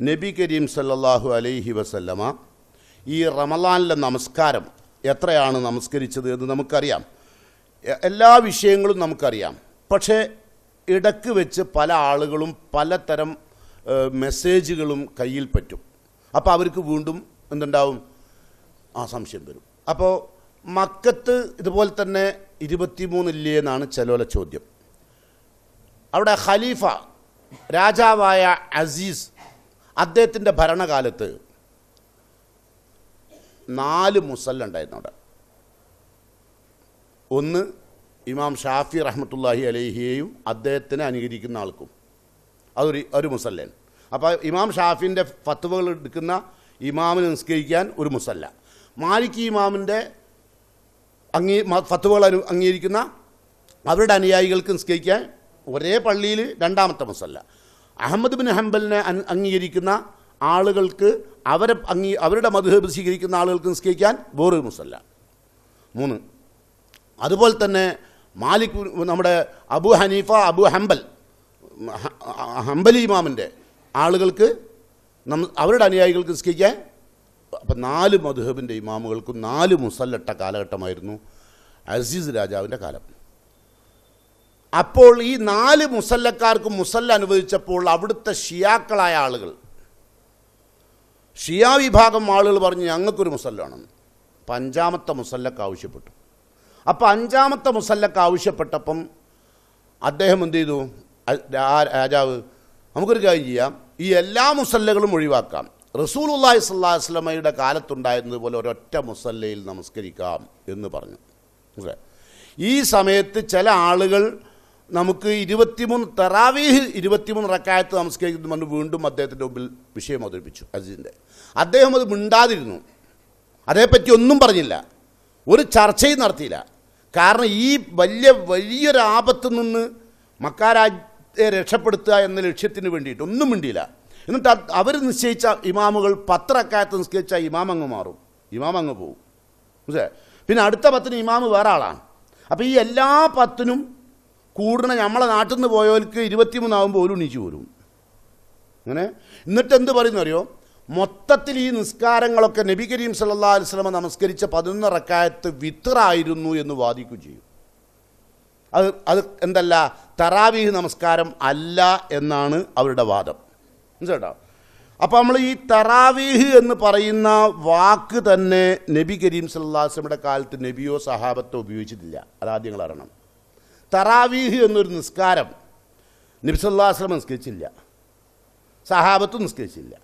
നബി കരീം സല്ലാഹു അലൈഹി വസല്ലമ ഈ റമലാനിലെ നമസ്കാരം എത്രയാണ് നമസ്കരിച്ചത് എന്ന് നമുക്കറിയാം. എല്ലാ വിഷയങ്ങളും നമുക്കറിയാം. പക്ഷേ ഇടയ്ക്ക് വെച്ച് പല ആളുകളും പലതരം മെസ്സേജുകളും കയ്യിൽ പറ്റും. അപ്പോൾ അവർക്ക് വീണ്ടും എന്തുണ്ടാവും? ആ സംശയം വരും. അപ്പോൾ മക്കത്ത് ഇതുപോലെ തന്നെ ഇരുപത്തിമൂന്നില്ലേ എന്നാണ് ചെലോല ചോദ്യം. അവിടെ ഖലീഫ രാജാവായ അസീസ് അദ്ദേഹത്തിന്റെ ഭരണകാലത്ത് നാല് മുസല്ല ഉണ്ടായിരുന്നു അവിടെ. ഒന്ന് ഇമാം ഷാഫി റഹ്മത്തുല്ലാഹി അലഹിയെയും അദ്ദേഹത്തിനെ അനുകരിക്കുന്ന ആൾക്കും. അതൊരു ഒരു മുസല്ലൻ അപ്പോൾ ഇമാം ഷാഫിന്റെ ഫത്തുവകൾ എടുക്കുന്ന ഇമാമിനെ നിസ്കരിക്കാൻ ഒരു മുസല്ല. മാലിക് ഇമാമിന്റെ അംഗീ ഫത്തുവകൾ അനു അംഗീകരിക്കുന്ന അവരുടെ അനുയായികൾക്ക് നിസ്കരിക്കാൻ ഒരേ പള്ളിയിൽ രണ്ടാമത്തെ മുസല്ല. അഹമ്മദ് ബിൻ ഹംബലിനെ അംഗീകരിക്കുന്ന ആളുകൾക്ക് അവരെ അംഗീ അവരുടെ മധുഹബ് സ്വീകരിക്കുന്ന ആളുകൾക്ക് നിസ്കരിക്കാൻ ബോറു മുസല്ല. മൂന്ന്. അതുപോലെ തന്നെ മാലിക് നമ്മുടെ അബു ഹനീഫ അബു ഹംബൽ ഹംബലി ഇമാമിന്റെ ആളുകൾക്ക് നമ്മ അവരുടെ അനുയായികൾക്ക് നിസ്കരിക്കാൻ അപ്പം നാല് മധുഹബിന്റെ ഇമാമുകൾക്കും നാല് മുസല്ലട്ട കാലഘട്ടമായിരുന്നു അസീസ് രാജാവിന്റെ കാലം. അപ്പോൾ ഈ നാല് മുസല്ലക്കാർക്ക് മുസല്ല അനുവദിച്ചപ്പോൾ അവിടുത്തെ ഷിയാക്കളായ ആളുകൾ. ഷിയാ വിഭാഗം ആളുകൾ പറഞ്ഞ് ഞങ്ങൾക്കൊരു മുസല്ലാണെന്ന് അപ്പം അഞ്ചാമത്തെ മുസല്ലക്ക് ആവശ്യപ്പെട്ടു. അപ്പോൾ അഞ്ചാമത്തെ മുസല്ലക്ക് ആവശ്യപ്പെട്ടപ്പം അദ്ദേഹം എന്ത് ചെയ്തു? രാജാവ് നമുക്കൊരു കാര്യം ചെയ്യാം. ഈ എല്ലാ മുസല്ലകളും ഒഴിവാക്കാം. റസൂൽ അള്ളാഹി സ്വല്ലാ വസ്ലമയുടെ കാലത്തുണ്ടായിരുന്നതുപോലെ ഒരൊറ്റ മുസല്ലയിൽ നമസ്കരിക്കാം എന്ന് പറഞ്ഞു? ഈ സമയത്ത് ചില ആളുകൾ നമുക്ക് ഇരുപത്തിമൂന്ന് തറാവീഹ് ഇരുപത്തിമൂന്ന് റക്കായത്ത് നമസ്കരിക്കുന്നു പറഞ്ഞ് വീണ്ടും അദ്ദേഹത്തിന്റെ മുമ്പിൽ വിഷയം അവതരിപ്പിച്ചു അസീസിന്റെ അദ്ദേഹം അത് മിണ്ടാതിരുന്നു. അതേപ്പറ്റി ഒന്നും പറഞ്ഞില്ല. ഒരു ചർച്ചയും നടത്തിയില്ല. കാരണം ഈ വലിയ വലിയൊരു ആപത്തു നിന്ന് മക്കാരാജ്യത്തെ രക്ഷപ്പെടുത്തുക എന്ന ലക്ഷ്യത്തിന് വേണ്ടിയിട്ട് ഒന്നും മിണ്ടിയില്ല. എന്നിട്ട് അവർ നിശ്ചയിച്ച ഇമാമുകൾ പത്രക്കാലത്ത് നിശ്ചയിച്ച ഇമാം അങ്ങ് മാറും. ഇമാം അങ്ങ് പോവും. മനസ്സിലായോ? പിന്നെ അടുത്ത പത്തിന് ഇമാമ് വേറെ ആളാണ്. അപ്പോൾ ഈ എല്ലാ പത്തിനും കൂടുന്ന നമ്മളെ നാട്ടിൽ നിന്ന് പോയവർക്ക് ഇരുപത്തിമൂന്നാകുമ്പോൾ ഒരു ഉണിച്ച് വരും അങ്ങനെ? എന്നിട്ട് എന്ത് പറയുന്നു അറിയോ മൊത്തത്തിൽ ഈ നിസ്കാരങ്ങളൊക്കെ നബി കരീം സല്ലാ സ്വലമ നമസ്കരിച്ച പതിനൊന്ന് റക്കായത്ത് വിത്തറായിരുന്നു എന്ന് വാദിക്കുകയും ചെയ്യും. അത് അത് എന്തല്ല? തറാവീഹ് നമസ്കാരം അല്ല എന്നാണ് അവരുടെ വാദം. മനസ്സിലാട്ടോ അപ്പോൾ നമ്മൾ ഈ തറാവീഹ് എന്ന് പറയുന്ന വാക്ക് തന്നെ നബി കരീം സല്ലാ വസ്ലമിയുടെ കാലത്ത് നബിയോ സഹാബത്തോ ഉപയോഗിച്ചിട്ടില്ല. അതാദ്യം നിങ്ങൾ അറിയണം. തറാവീഹ് എന്നൊരു നിസ്കാരം നബിസല്ലാസ്ലം സല്ലാ നിസ്കരിച്ചില്ല. സഹാബത്തും നിസ്കരിച്ചില്ല.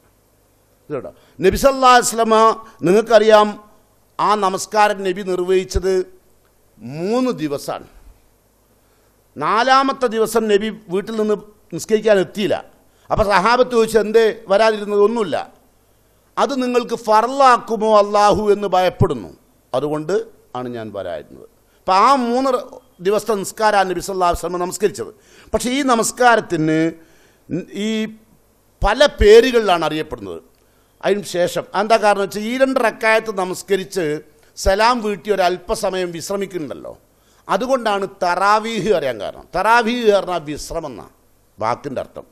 കേട്ടോ നബിസല്ലാസ്ലമ നിങ്ങൾക്കറിയാം ആ നമസ്കാരം നബി നിർവഹിച്ചത് മൂന്ന് ദിവസമാണ് നാലാമത്തെ ദിവസം നബി വീട്ടിൽ നിന്ന് നിസ്കരിക്കാൻ എത്തിയില്ല. അപ്പോൾ സഹാബത്ത് ചോദിച്ചു എന്തേ? വരാതിരുന്നത് ഒന്നുമില്ല. അത് നിങ്ങൾക്ക് ഫറലാക്കുമോ അള്ളാഹു എന്ന് ഭയപ്പെടുന്നു. അതുകൊണ്ട് ആണ് ഞാൻ വരായിരുന്നത് അപ്പം ആ മൂന്ന് ദിവസത്തെ നിസ്കാരമാണ് നബി സല്ലാ വസ്ലമ നമസ്കരിച്ചത്. പക്ഷേ ഈ നമസ്കാരത്തിന് ഈ പല പേരുകളിലാണ് അറിയപ്പെടുന്നത്. അതിന് ശേഷം എന്താ കാരണം വെച്ചാൽ ഈ രണ്ട് റക്കായത്ത് നമസ്കരിച്ച് സലാം വീട്ടി ഒരു അല്പസമയം വിശ്രമിക്കുന്നുണ്ടല്ലോ. അതുകൊണ്ടാണ് തറാവീഹ് അറിയാൻ കാരണം. തറാവീഹ് പറഞ്ഞാൽ വിശ്രമം എന്നാണ് വാക്കിന്റെ അർത്ഥം.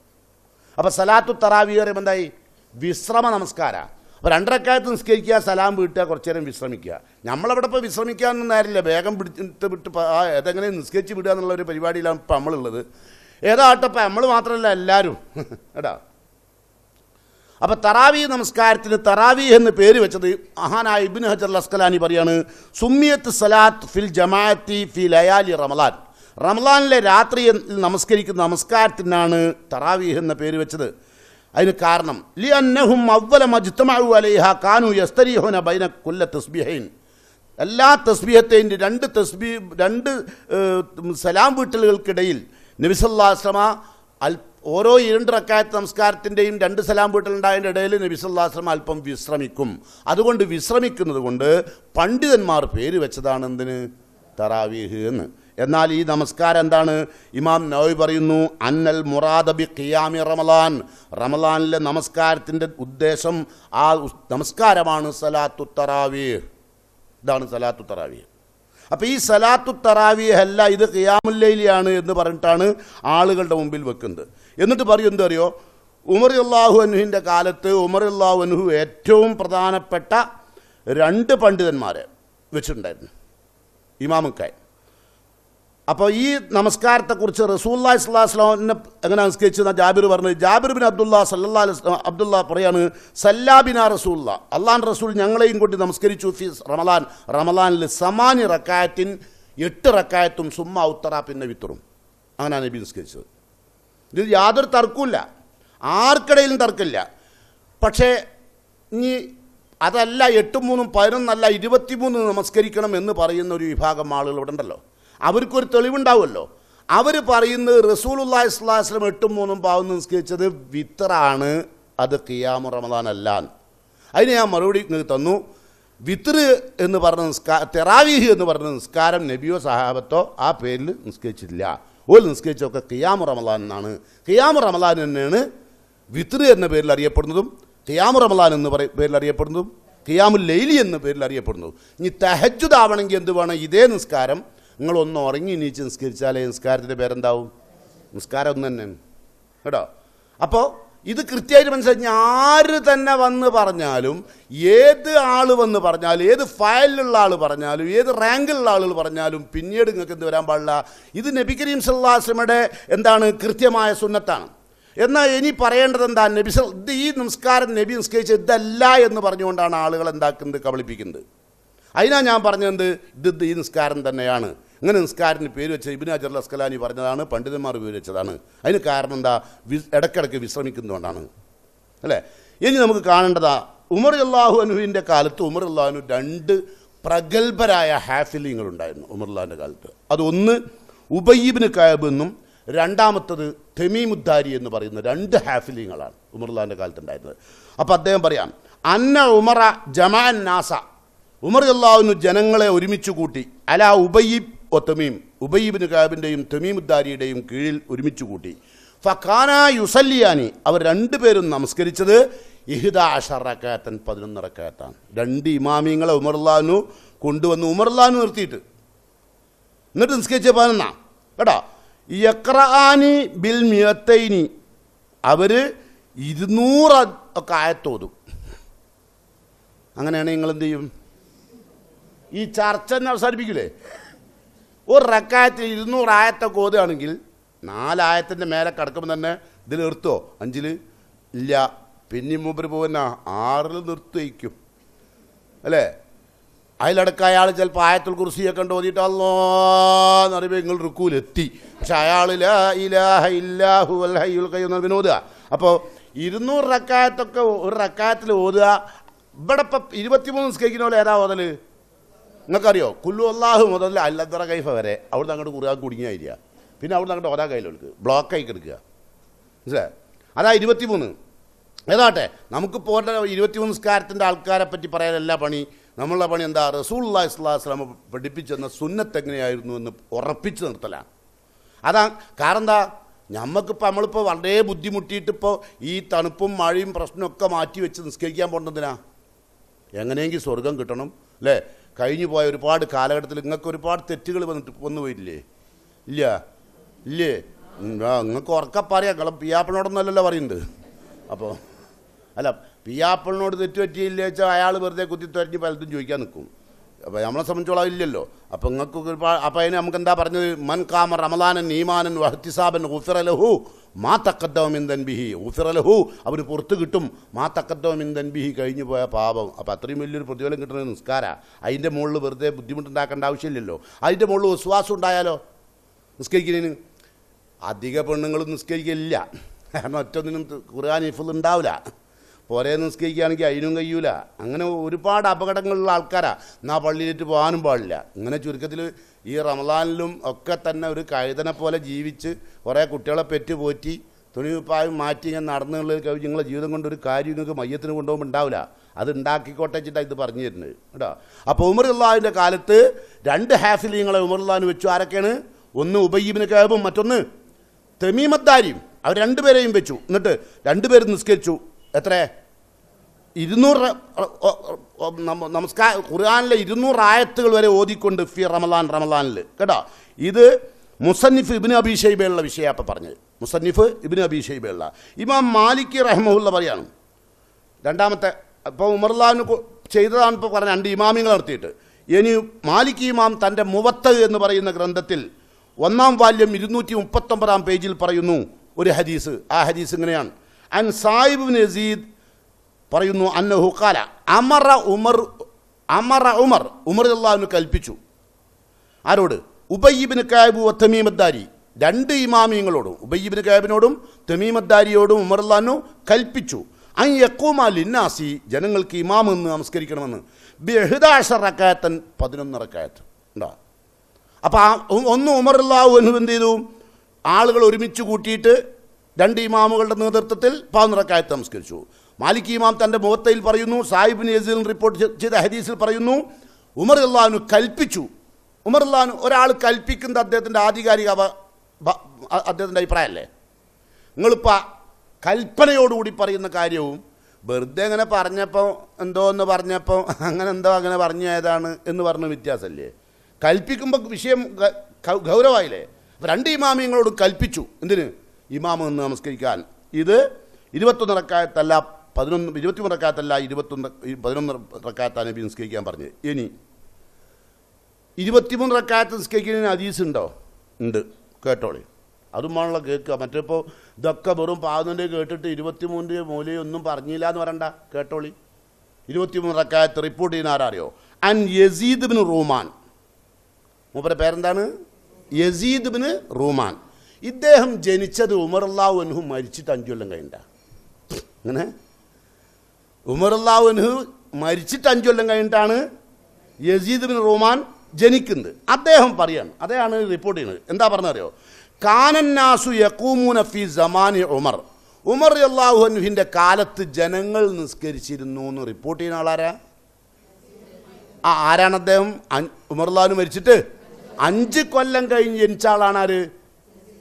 അപ്പോൾ സലാത്തു തറാവീഹ് പറയുമ്പോൾ എന്തായി? വിശ്രമ നമസ്കാര. അപ്പോൾ രണ്ടരക്കാലത്ത് നിസ്കരിക്കുക സലാം വീട്ടുക കുറച്ച് നേരം വിശ്രമിക്കുക. നമ്മളവിടെ ഇപ്പോൾ വിശ്രമിക്കാനൊന്നും നേരമില്ല വേഗം പിടിച്ചിട്ട് വിട്ട് ഏതെങ്ങനെ നിസ്കരിച്ച് വിടുക എന്നുള്ള ഒരു പരിപാടിയിലാണ് ഇപ്പം നമ്മളുള്ളത്. ഏതാട്ടെ ഇപ്പം നമ്മൾ മാത്രമല്ല എല്ലാവരും എടാ. അപ്പോൾ തറാവി നമസ്കാരത്തിന് തറാവി എന്ന് പേര് വെച്ചത് മഹാനായ ഇബിൻ ഹജർ അസ്കലാനി പറയാണ് സുമ്മിയത്ത് സലാത്ത് ഫിൽ ജമാഅത്തി ഫി ലയാലി റമലാൻ. റമലാനിലെ രാത്രി നമസ്കരിക്കുന്ന നമസ്കാരത്തിനാണ് തറാവീഹ് എന്ന പേര് വെച്ചത്. അതിന് കാരണം ലി അന്നഹും അവല മജ്തമാവു അലൈഹ കാനു യസ്തരീഹുന ബൈന കൊല്ല തസ്ബിഹൈൻ. എല്ലാ തസ്ബീഹത്തെയും രണ്ട് തസ്ബീ രണ്ട് സലാം വീട്ടലുകൾക്കിടയിൽ നബിസല്ലാസ്ലമ അൽ ഓരോ ഇരണ്ട് റക്കായത്ത് നമസ്കാരത്തിന്റെയും രണ്ട് സലാം വീട്ടലുണ്ടായതിന്റെ ഇടയിൽ നബിസല്ലാസ്ലമ അല്പം വിശ്രമിക്കും. അതുകൊണ്ട് വിശ്രമിക്കുന്നത് കൊണ്ട് പണ്ഡിതന്മാർ പേര് വെച്ചതാണ് എന്തിന്? തറാവീഹ് എന്ന്. എന്നാൽ ഈ നമസ്കാരം എന്താണ്? ഇമാം നോയ് പറയുന്നു അന്നൽ മുറാദബി ഖിയാമി റമലാൻ. റമലാനിലെ നമസ്കാരത്തിന്റെ ഉദ്ദേശം ആ നമസ്കാരമാണ് സലാത്തു തറാവീഹ്. ഇതാണ് സലാത്തു തറാവീഹ്. അപ്പോൾ ഈ സലാത്തു തറാവീ അല്ല ഇത് ഖിയാമുല്ലയിലാണ് എന്ന് പറഞ്ഞിട്ടാണ് ആളുകളുടെ മുമ്പിൽ വെക്കുന്നത്. എന്നിട്ട് പറയും എന്താ അറിയോ? ഉമർ അള്ളാഹു അനുഹിന്റെ കാലത്ത് ഉമർ അള്ളാഹു അനുഹു ഏറ്റവും പ്രധാനപ്പെട്ട രണ്ട് പണ്ഡിതന്മാരെ വെച്ചിട്ടുണ്ടായിരുന്നു. ഇമാമുക്കായി. അപ്പോൾ ഈ നമസ്കാരത്തെക്കുറിച്ച് റസൂല്ലാ സ്വലാസ്ലാമിനെ എങ്ങനെ നമസ്കരിച്ചെന്ന ജാബിർ പറഞ്ഞു ജാബിർ ബിൻ അബ്ദുള്ള സല്ലാ അബ്ദുള്ള പറയാണ് സല്ലാബിന റസൂല്ല അള്ളാൻ റസൂൽ ഞങ്ങളെയും കൊണ്ട് നമസ്കരിച്ചു ഫി റമലാൻ. റമലാനിൽ സമാനി റക്കായത്തിൻ എട്ട് റക്കായത്തും സുമ്മ ഉത്തറ പിന്നെ വിത്തറും. അങ്ങനെയാണ് നബി നിസ്കരിച്ചത്. ഇത് യാതൊരു തർക്കമില്ല ആർക്കിടയിലും തർക്കമില്ല. പക്ഷേ ഇനി അതല്ല എട്ടും മൂന്നും പതിനൊന്നല്ല ഇരുപത്തിമൂന്ന് നമസ്കരിക്കണം എന്ന് പറയുന്ന ഒരു വിഭാഗം ആളുകൾ ഇവിടെ ഉണ്ടല്ലോ. അവർക്കൊരു തെളിവുണ്ടാവുമല്ലോ. അവർ പറയുന്നത് റസൂലുല്ലാ ഇസ്ലാസ്ലം എട്ടും മൂന്നും പാവം നിസ്കരിച്ചത് വിത്തറാണ് അത് കിയാമു റമദാൻ അല്ല അതിന് ഞാൻ മറുപടി നിങ്ങൾക്ക് തന്നു. വിത്തറ് എന്ന് പറഞ്ഞ നിസ്കാ തെറാവീഹ് എന്ന് പറഞ്ഞ നിസ്കാരം നബിയോ സഹാബത്തോ ആ പേരിൽ നിസ്കരിച്ചിട്ടില്ല. ഓൽ നിസ്കരിച്ചൊക്കെ ഖിയാമു റമദാൻ എന്നാണ്. ഖിയാമു റമദാൻ തന്നെയാണ് വിത്തറ് എന്ന പേരിൽ അറിയപ്പെടുന്നതും ഖിയാമു റമദാൻ എന്ന് പേരിൽ അറിയപ്പെടുന്നതും ഖിയാമുൽ ലൈലി എന്ന പേരിൽ അറിയപ്പെടുന്നു ഇനി തെഹജുദ് ആവണമെങ്കിൽ എന്ത് വേണം? ഇതേ നിസ്കാരം നിങ്ങളൊന്ന് ഉറങ്ങി നീച്ച് നിസ്കരിച്ചാലേ നിസ്കാരത്തിന്റെ പേരെന്താവും? നിസ്കാരം ഒന്ന് തന്നെയാണ് കേട്ടോ? അപ്പോൾ ഇത് കൃത്യമായിട്ട് മനസ്സിലാക്കി ആര് തന്നെ വന്ന് പറഞ്ഞാലും ഏത് ആൾ വന്ന് പറഞ്ഞാലും ഏത് ഫയലിലുള്ള ആൾ പറഞ്ഞാലും ഏത് റാങ്കിലുള്ള ആളുകൾ പറഞ്ഞാലും പിന്നീട് നിങ്ങൾക്ക് എന്ത് വരാൻ പാടില്ല? ഇത് നബി കരീം സല്ലാസ്ലമയുടെ എന്താണ് കൃത്യമായ സുന്നത്താണ്. എന്നാൽ ഇനി പറയേണ്ടത് എന്താ? നബി ഇത് ഈ നമസ്കാരം നബി നിസ്കരിച്ച ഇതല്ല എന്ന് പറഞ്ഞുകൊണ്ടാണ് ആളുകൾ എന്താക്കുന്നത്? കബളിപ്പിക്കുന്നത്. അതിനാണ് ഞാൻ പറഞ്ഞത് ഇത് ഈ നിസ്കാരം തന്നെയാണ്. ഇങ്ങനെ നിസ്കാരത്തിന് പേര് വെച്ച ഇബിൻ അജർ അസ്കലാനി പറഞ്ഞതാണ് പണ്ഡിതന്മാർ പേര് വെച്ചതാണ്. അതിന് കാരണം എന്താ? ഇടയ്ക്കിടയ്ക്ക് വിശ്രമിക്കുന്നതുകൊണ്ടാണ്. അല്ലേ? ഇനി നമുക്ക് കാണേണ്ടതാ ഉമർ അള്ളാഹു അനുവിന്റെ കാലത്ത് ഉമർ അള്ളാഹുനു രണ്ട് പ്രഗത്ഭരായ ഹാഫിലിങ്ങൾ ഉണ്ടായിരുന്നു ഉമർ അള്ളാഹിന്റെ കാലത്ത്. അതൊന്ന് ഉബയ്യബിന് കായബ് എന്നും രണ്ടാമത്തത് തെമീമുദ്ദാരി എന്ന് പറയുന്ന രണ്ട് ഹാഫിലിങ്ങളാണ് കാലത്ത് ഉണ്ടായിരുന്നത്. അപ്പോൾ അദ്ദേഹം പറയാം അന്ന ഉമറ ജമാൻ നാസ. ഉമർ അള്ളാഹുനു ജനങ്ങളെ ഒരുമിച്ച് കൂട്ടി അല ഉബയ്യബ് ഒ തമീം ഉബയ്യബിന് കാബിന്റെയും തെമീമുദ്ദാരിയുടെയും കീഴിൽ ഒരുമിച്ച് കൂട്ടി. ഫഖാന യുസല്യാനി അവർ രണ്ടുപേരും നമസ്കരിച്ചത് ഇഹിദ അഷറക്കാത്തൻ പതിനൊന്ന് രണ്ട് ഇമാമിങ്ങളെ ഉമർലാനു കൊണ്ടുവന്ന് ഉമർലാനു നിർത്തിയിട്ട്. എന്നിട്ട് നിസ്കരിച്ച പതിനൊന്നാ. കേട്ടോ? യക്രാനി ബിൽ മിയത്തൈനി. അവർ ഇരുന്നൂറ് ഒക്കെ ആയത്തോതും അങ്ങനെയാണെങ്കിൽ നിങ്ങൾ എന്ത് ചെയ്യും? ഈ ചർച്ച തന്നെ അവസാനിപ്പിക്കില്ലേ ഒരു റക്കായത്തിൽ ഇരുന്നൂറ് ആയത്തൊക്കെ ഓതുകയാണെങ്കിൽ നാലായത്തിന്റെ മേലെ കിടക്കുമ്പോൾ തന്നെ ഇതിൽ നിർത്തുമോ അഞ്ചിൽ ഇല്ല. പിന്നെ മൂപ്പര് പോകുന്ന ആറിൽ നിർത്തുവയ്ക്കും അല്ലേ? അതിലടക്ക അയാൾ ചിലപ്പോൾ ആയത്തിൽ കുറിസിയൊക്കെ ഉണ്ട് ഓതിയിട്ട് അല്ലോന്ന് പറയുമ്പോൾ നിങ്ങൾ റുക്കൂലെത്തി പക്ഷെ അയാൾ എന്ന് ഓതുക. അപ്പോൾ ഇരുന്നൂറ് റക്കായത്തൊക്കെ ഒരു റക്കായത്തിൽ ഓതുക. ഇവിടെ ഇപ്പം ഇരുപത്തിമൂന്ന് സ്കേക്കിനോലെ ഏതാ ഓതൽ നിങ്ങൾക്കറിയോ? കുല്ലു അള്ളാഹു മുതൽ അല്ലത്തറ കൈഫ വരെ അവിടുന്ന് അങ്ങോട്ട് കുറുകാൻ കുടുങ്ങിയായിരിക്കുക പിന്നെ അവിടുന്ന് അങ്ങോട്ട് ഓരാ കയ്യിലെടുക്കുക ബ്ലോക്കായി കിടക്കുക. മനസ്സിലായി? അതാ ഇരുപത്തിമൂന്ന്. ഏതാട്ടെ നമുക്ക് പോകേണ്ട ഇരുപത്തിമൂന്ന് നിസ്കാരത്തിന്റെ ആൾക്കാരെ പറ്റി പറയാനല്ല പണി നമ്മളുടെ പണി എന്താ? അള്ളാഹി സ്വലാസ്ലാമ പഠിപ്പിച്ചെന്ന സുന്നത്ത് എങ്ങനെയായിരുന്നു എന്ന് ഉറപ്പിച്ച് നിർത്തലാണ്. അതാ കാരണം എന്താ? നമുക്കിപ്പോൾ നമ്മളിപ്പോൾ വളരെ ബുദ്ധിമുട്ടിയിട്ടിപ്പോൾ ഈ തണുപ്പും മഴയും പ്രശ്നമൊക്കെ മാറ്റി വെച്ച് നിസ്കരിക്കാൻ പോകേണ്ടതിനാ എങ്ങനെയെങ്കിൽ സ്വർഗം കിട്ടണം അല്ലേ? കഴിഞ്ഞു പോയ ഒരുപാട് കാലഘട്ടത്തിൽ നിങ്ങൾക്ക് ഒരുപാട് തെറ്റുകൾ വന്നിട്ട് വന്നു പോയില്ലേ ഇല്ല. ഇല്ലേ? നിങ്ങൾക്ക് ഉറക്ക പറയാം നിങ്ങളെ പിയാപ്പിളിനോടൊന്നല്ലല്ലോ പറയുന്നത്. അപ്പോൾ അല്ല പിയാപ്പിളിനോട് തെറ്റ് പറ്റിയില്ല വെച്ചാൽ അയാൾ വെറുതെ കുത്തി തുരഞ്ഞ് പലതും ചോദിക്കാൻ നിൽക്കും. അപ്പോൾ നമ്മളെ സംബന്ധിച്ചോളം ഇല്ലല്ലോ. അപ്പോൾ നിങ്ങൾക്ക് അപ്പോൾ അതിന് നമുക്ക് എന്താ പറഞ്ഞത്? മൻ കാമ റമലാനൻ ഈമാനൻ വഹത്തിസാബൻ ഉഫിറലഹു മാ തക്കദ്ദമിന്ദൻ ബിഹി ഉഫിറലഹു അവർ പുറത്ത് കിട്ടും. മാ തക്കദ്ദമിന്ദൻ ബിഹി കഴിഞ്ഞു പോയ പാപം. അപ്പോൾ അത്രയും വലിയൊരു പ്രതിഫലം കിട്ടുന്ന നിസ്കാര. അതിന്റെ മുകളിൽ വെറുതെ ബുദ്ധിമുട്ടുണ്ടാക്കേണ്ട ആവശ്യമില്ലല്ലോ. അതിന്റെ മുകളിൽ വിശ്വാസം ഉണ്ടായാലോ? നിസ്കരിക്കുന്നതിന്? അധിക പെണ്ണുങ്ങളും നിസ്കരിക്കില്ല കാരണം ഒറ്റൊന്നിനും ഖുർആൻ ഇഫുൽ ഉണ്ടാവില്ല പോരെ നിസ്കരിക്കുകയാണെങ്കിൽ അതിനും കഴിയൂല. അങ്ങനെ ഒരുപാട് അപകടങ്ങളുള്ള ആൾക്കാരാണ് എന്നാ പള്ളിയിലേക്ക് പോകാനും പാടില്ല. ഇങ്ങനെ ചുരുക്കത്തിൽ ഈ റമദാനിലും ഒക്കെ തന്നെ ഒരു കഴുതനെ പോലെ ജീവിച്ച് കുറേ കുട്ടികളെ പെറ്റ് പോറ്റി തുണിപ്പായും മാറ്റി ഇങ്ങനെ നടന്നുള്ള കഴിഞ്ഞ് നിങ്ങളെ ജീവിതം കൊണ്ട് ഒരു കാര്യം നിങ്ങൾക്ക് മയ്യത്തിന് കൊണ്ടുപോകുമ്പോൾ ഉണ്ടാവില്ല. അത് ഉണ്ടാക്കിക്കോട്ടെ വെച്ചിട്ടാണ് ഇത് പറഞ്ഞു തരുന്നത്. കേട്ടോ? അപ്പോൾ ഉമറുള്ളാഹിന്റെ കാലത്ത് രണ്ട് ഹാഫിൽ നിങ്ങളെ ഉമറുള്ളാഹിന് വെച്ചു. ആരൊക്കെയാണ്? ഒന്ന് ഉബയ്യബിന് കേബും മറ്റൊന്ന് തെമീമദ്ദാരിയും. അവർ രണ്ടുപേരെയും വെച്ചു. എന്നിട്ട് രണ്ടുപേരും നിസ്കരിച്ചു. എത്ര ഇരുന്നൂറ് നമസ്കാര ഖുർആാനിലെ ഇരുന്നൂറ് ആയത്തുകൾ വരെ ഓതിക്കൊണ്ട് ഫി റമലാൻ റമലാനിൽ കേട്ടോ? ഇത് മുസന്നിഫ് ഇബിന് അബി ഷൈബയുള്ള വിഷയം അപ്പം പറഞ്ഞത്. മുസന്നിഫ് ഇബിന് അബി ഷൈബയുള്ള ഇമാം മാലിക് റഹ്മുല്ല പറയാണ്. രണ്ടാമത്തെ ഇപ്പോൾ ഉമർലാന് ചെയ്തതാണ് ഇപ്പോൾ പറഞ്ഞ രണ്ട് ഇമാമിങ്ങൾ നടത്തിയിട്ട്. ഇനി മാലിക് ഇമാം തന്റെ മുവത്ത് എന്ന് പറയുന്ന ഗ്രന്ഥത്തിൽ ഒന്നാം വാല്യം ഇരുന്നൂറ്റി മുപ്പത്തൊമ്പതാം പേജിൽ പറയുന്നു ഒരു ഹദീസ്. ആ ഹദീസ് ഇങ്ങനെയാണ്. അൻ സായിബ് നസീദ് പറയുന്നു അന്നഹു കാല അമറ ഉമർ അമറ ഉമർ ഉമർ അള്ളാഹുവിന് കൽപ്പിച്ചു. ആരോട്? ഉബയ്യബിന് കായബു തമീമദ്ദാരി. രണ്ട് ഇമാമിയങ്ങളോടും ഉബയ്യബിന് കായബിനോടും തമീമദ്ദാരിയോടും ഉമർ അള്ളഹാനു കൽപ്പിച്ചു. അൻ യക്കൂമ ലിന്നാസി. ജനങ്ങൾക്ക് ഇമാം എന്ന് നമസ്കരിക്കണമെന്ന്. ബഹുദാഷ റക്കായത്തൻ പതിനൊന്ന് റക്കായത്ത്. ഉണ്ടാ? അപ്പോൾ ആ ഒന്ന് ഉമർ അള്ളാഹു എന്ത് ചെയ്തു? ആളുകൾ ഒരുമിച്ച് കൂട്ടിയിട്ട് രണ്ട് ഇമാമുകളുടെ നേതൃത്വത്തിൽ പതിനൊറക്കായത്ത് നമസ്കരിച്ചു മാലിക് ഇമാം തന്റെ മുഖത്തയിൽ പറയുന്നു സാഹിബിൻ യസീൽ റിപ്പോർട്ട് ചെയ്ത ഹദീസിൽ പറയുന്നു ഉമർ അള്ളഹാനു കൽപ്പിച്ചു. ഉമർ അള്ളഹാനു ഒരാൾ കൽപ്പിക്കുന്നത് അദ്ദേഹത്തിന്റെ ആധികാരിക അദ്ദേഹത്തിന്റെ അഭിപ്രായമല്ലേ? നിങ്ങളിപ്പോൾ കൽപ്പനയോടുകൂടി പറയുന്ന കാര്യവും വെറുതെ അങ്ങനെ പറഞ്ഞപ്പോൾ എന്തോ എന്ന് പറഞ്ഞപ്പോൾ അങ്ങനെ എന്തോ അങ്ങനെ പറഞ്ഞു ഏതാണ് എന്ന് പറഞ്ഞ വ്യത്യാസമല്ലേ കൽപ്പിക്കുമ്പോൾ വിഷയം ഗൗരവമായില്ലേ അപ്പോൾ രണ്ട് ഇമാമിയങ്ങളോടും കൽപ്പിച്ചു. എന്തിന്? ഇമാമ് എന്ന് നമസ്കരിക്കാൻ. ഇത് ഇരുപത്തൊന്ന് റക്കായത്തല്ല പതിനൊന്ന് ഇരുപത്തിമൂന്ന് റക്കായത്തല്ല ഇരുപത്തൊന്ന് പതിനൊന്ന് റക്കായത്താണ് നബി നിസ്കരിക്കാൻ പറഞ്ഞത്. ഇനി ഇരുപത്തിമൂന്ന് റക്കായത്ത് നിസ്കരിക്കുന്നതിന് ഹദീസ് ഉണ്ടോ? ഉണ്ട്. കേട്ടോളി. അതുമാണല്ലോ കേൾക്കുക. മറ്റേപ്പോൾ ഇതൊക്കെ വെറും പാകുന്നതിന്റെ കേട്ടിട്ട് ഇരുപത്തിമൂന്നിന്റെ മൂലയും ഒന്നും പറഞ്ഞില്ല എന്ന് പറയണ്ട. കേട്ടോളി. ഇരുപത്തിമൂന്ന് റക്കായത്ത് റിപ്പോർട്ട് ചെയ്യുന്ന ആരാറിയോ? അൻ യസീദ് ബിൻ റൂമാൻ. മൂപ്പരെ പേരെന്താണ്? യസീദ് ബിൻ റൂമാൻ. ഇദ്ദേഹം ജനിച്ചത് ഉമർല്ലാഹു അൻഹു മരിച്ചിട്ട് അഞ്ചു കൊല്ലം കഴിഞ്ഞ അങ്ങനെ ഉമർല്ലാഹു അൻഹു മരിച്ചിട്ട് അഞ്ചു കൊല്ലം കഴിഞ്ഞിട്ടാണ് യസീദ് ബിൻ റുമാൻ ജനിക്കുന്നത്. അദ്ദേഹം പറയാണ് അതെയാണ് റിപ്പോർട്ട് ചെയ്യുന്നത്. എന്താ പറഞ്ഞറിയോ കാനന്നാസു യക്കൂമൂന ഫി സമാനി ഉമർ. ഉമർ അള്ളാഹു അനുഹിന്റെ കാലത്ത് ജനങ്ങൾ നിസ്കരിച്ചിരുന്നു എന്ന് റിപ്പോർട്ട് ചെയ്യുന്ന ആളാരാ? ആ ആരാണ് അദ്ദേഹം? ഉമർ അള്ളാഹു മരിച്ചിട്ട് അഞ്ച് കൊല്ലം കഴിഞ്ഞ് ജനിച്ച ആളാണ് ആര്?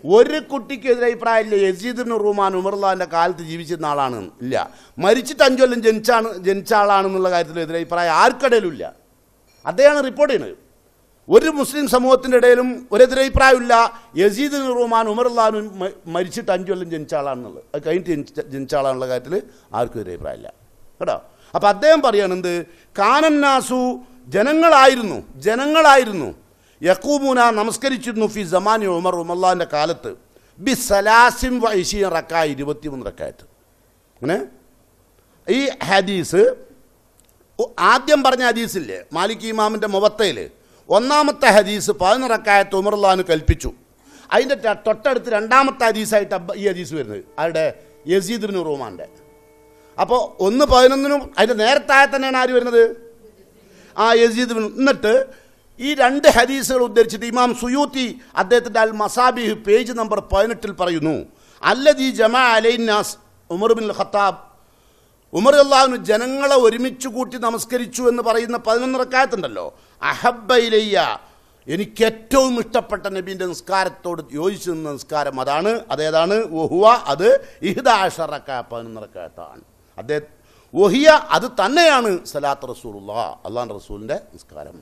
ഒരു കുട്ടിക്ക് എതിരഭിപ്രായമില്ല യസീദ് റുമാൻ റൂമാൻ ഉമർലാന്റെ കാലത്ത് ജീവിച്ചിരുന്ന ആളാണ്. ഇല്ല. മരിച്ചിട്ട് അഞ്ചു കൊല്ലം ജനിച്ചാണ് ജനിച്ച ആളാണെന്നുള്ള കാര്യത്തിൽ എതിരഭിപ്രായം ആർക്കിടയിലും ഇല്ല അദ്ദേഹമാണ് റിപ്പോർട്ട് ചെയ്യുന്നത് ഒരു മുസ്ലിം സമൂഹത്തിന്റെ ഇടയിലും ഒരെതിരഭിപ്രായമില്ല യസീദ് റുമാൻ ഉമർലാനും മരിച്ചിട്ട് അഞ്ചു കൊല്ലം ജനിച്ച ആളാണെന്നുള്ളത് അത് കഴിഞ്ഞിട്ട് ജനിച്ച- ജനിച്ച ആളാണെന്നുള്ള കാര്യത്തിൽ ആർക്കും എതിരഭിപ്രായമില്ല കേട്ടോ? അപ്പോൾ അദ്ദേഹം പറയുകയാണെന്ത് കാനന്നാസു ജനങ്ങളായിരുന്നു ജനങ്ങളായിരുന്നു. യക്കൂമൂന നമസ്കരിച്ചിരുന്നു ഫി സമാനി ഉമർ ഉമല്ലാന്റെ കാലത്ത്. ബി സലാസിം വൈശീൻ റക്ക ഇരുപത്തിമൂന്ന് റക്കായത്ത്. അങ്ങനെ? ഈ ഹദീസ് ആദ്യം പറഞ്ഞ ഹദീസില്ലേ മാലിക് ഇമാമിന്റെ മുവത്തയിൽ ഒന്നാമത്തെ ഹദീസ് പതിനൊന്ന് റക്കായത്ത് ഉമർല്ലാന്ന് കൽപ്പിച്ചു. അതിന്റെ തൊട്ടടുത്ത് രണ്ടാമത്തെ ഹദീസായിട്ട് ഈ ഹദീസ് വരുന്നത്. ആരുടെ? യസീദ് ബിൻ റൂമാന്റെ അപ്പോൾ ഒന്ന് പതിനൊന്നിനും അതിന്റെ നേരത്തായ തന്നെയാണ് ആര് വരുന്നത്? ആ യസീദ് ബിൻ എന്നിട്ട് ഈ രണ്ട് ഹദീസുകൾ ഉദ്ധരിച്ചിട്ട് ഇമാം സുയൂത്തി അദ്ദേഹത്തിന്റെ അൽ മസാബിഹ് പേജ് നമ്പർ പതിനെട്ടിൽ പറയുന്നു അല്ലദീ ജമാ അലൈനാസ് ഉമർ ബിൻ ഖത്താബ്. ഉമർ അള്ളാഹുന് ജനങ്ങളെ ഒരുമിച്ച് കൂട്ടി നമസ്കരിച്ചു എന്ന് പറയുന്ന പതിനൊന്ന് റക്കായത്തുണ്ടല്ലോ അഹബയിലയ്യ എനിക്ക് ഏറ്റവും ഇഷ്ടപ്പെട്ട നബീന്റെ നിസ്കാരത്തോട് യോജിച്ചു നിന്ന നിസ്കാരം അതാണ് അതേതാണ് ഒഹുവ അത് ഇഹ്ദാഷ റക്ക പതിനൊന്ന് റക്കായത്താണ് അദ്ദേഹം ഒഹിയ അത് തന്നെയാണ് സലാത്ത് റസൂലുള്ള അള്ളാഹ് റസൂലിന്റെ നിസ്കാരം.